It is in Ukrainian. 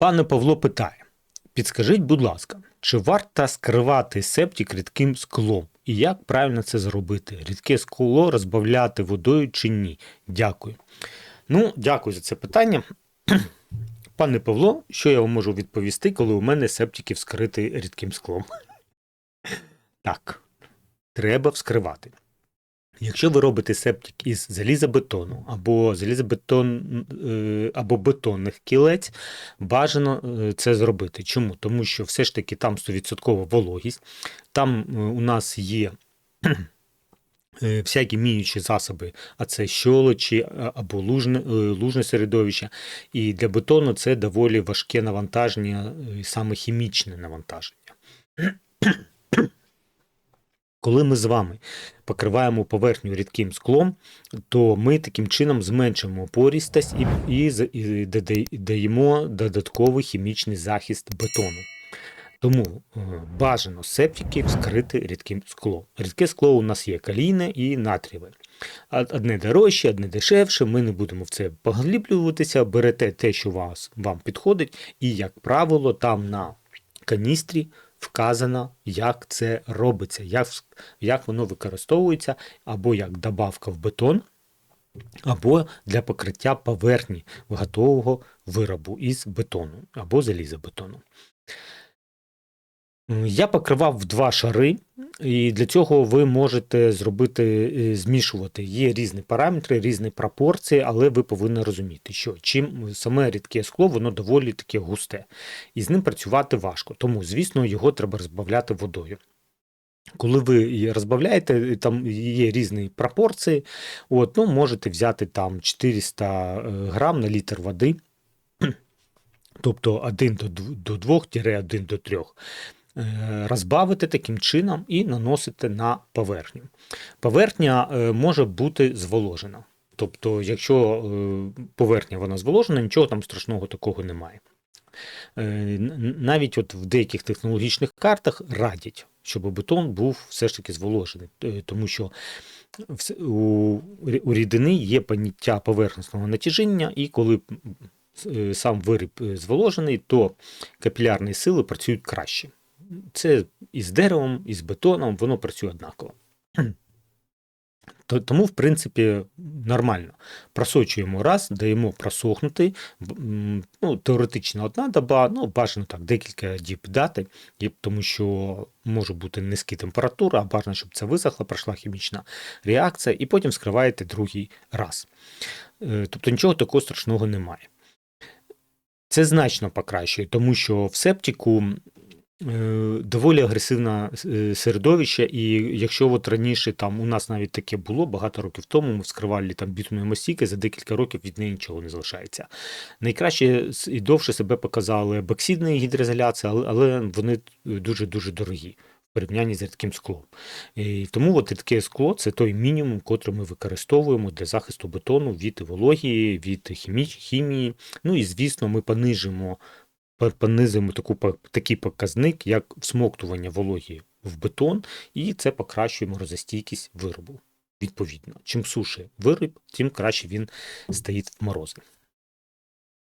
Пане Павло питає: підскажіть, будь ласка, чи варто скривати септик рідким склом? І як правильно це зробити? Рідке скло розбавляти водою чи ні? Дякую. Ну, дякую за це питання. Пане Павло, що я вам можу відповісти, коли у мене септики вскриті рідким склом? Так, треба вскривати. Якщо ви робите септик із залізобетону або залізобетон е, або бетонних кілець, бажано е, це зробити. Чому? Тому що все ж таки там 100% вологість, там е, у нас є всякі міючі засоби, а це щолочі або лужне, лужне середовище. І для бетону це доволі важке навантаження, саме хімічне навантаження. Коли ми з вами покриваємо поверхню рідким склом, то ми таким чином зменшуємо порістость і, і, і даємо додатковий хімічний захист бетону. Тому е, бажано септики вскрити рідким склом. Рідке скло у нас є калійне і натрієве. Одне дорожче, одне дешевше. Ми не будемо в це поглиблюватися. Берете те, що вас, вам підходить, і, як правило, там на каністрі вказано, як це робиться, як, як воно використовується, або як добавка в бетон, або для покриття поверхні готового виробу із бетону або залізобетону. Я покривав два шари, і для цього ви можете зробити, е, змішувати. Є різні параметри, різні пропорції, але ви повинні розуміти, що чим саме рідке скло, воно доволі таке густе, і з ним працювати важко. Тому, звісно, його треба розбавляти водою. Коли ви її розбавляєте, там є різні пропорції. От, ну, можете взяти там 400 е, грам на літр води, тобто 1 до 2-1 до 3. Розбавити таким чином і наносити на поверхню. Поверхня е, може бути зволожена. Тобто, якщо е, поверхня вона зволожена, нічого там страшного такого немає. Е, Навіть от в деяких технологічних картах радять, щоб бетон був все ж таки зволожений, Е, тому що у, рідини є поняття поверхностного натяжіння, і коли е, сам виріб е, зволожений, то капілярні сили працюють краще. Це і з деревом, і з бетоном, воно працює однаково. Тому, в принципі, нормально. Просочуємо раз, даємо просохнути. Ну, теоретично одна доба, ну, бажано так, декілька діб дати, тому що може бути низька температура, а бажано, щоб це висохла, пройшла хімічна реакція, і потім скриваєте другий раз. Е, Тобто нічого такого страшного немає. Це значно покращує, тому що в септику доволі агресивне е, середовище, і якщо от раніше там у нас навіть таке було багато років тому, ми вскривали там бітумомостійки, за декілька років від неї нічого не залишається. Найкраще і довше себе показали боксидна гідроізоляція, але, вони дуже-дуже дорогі. В порівнянні з рідким склом. І тому от рідке скло це той мінімум, котрий ми використовуємо для захисту бетону від вології, від хімі- хімії. Ну і звісно, ми понижимо по- понизимо таку, такий показник, як всмоктування вологі в бетон, і це покращує морозостійкість виробу. Відповідно, чим суше виріб, тим краще він стоїть в морози.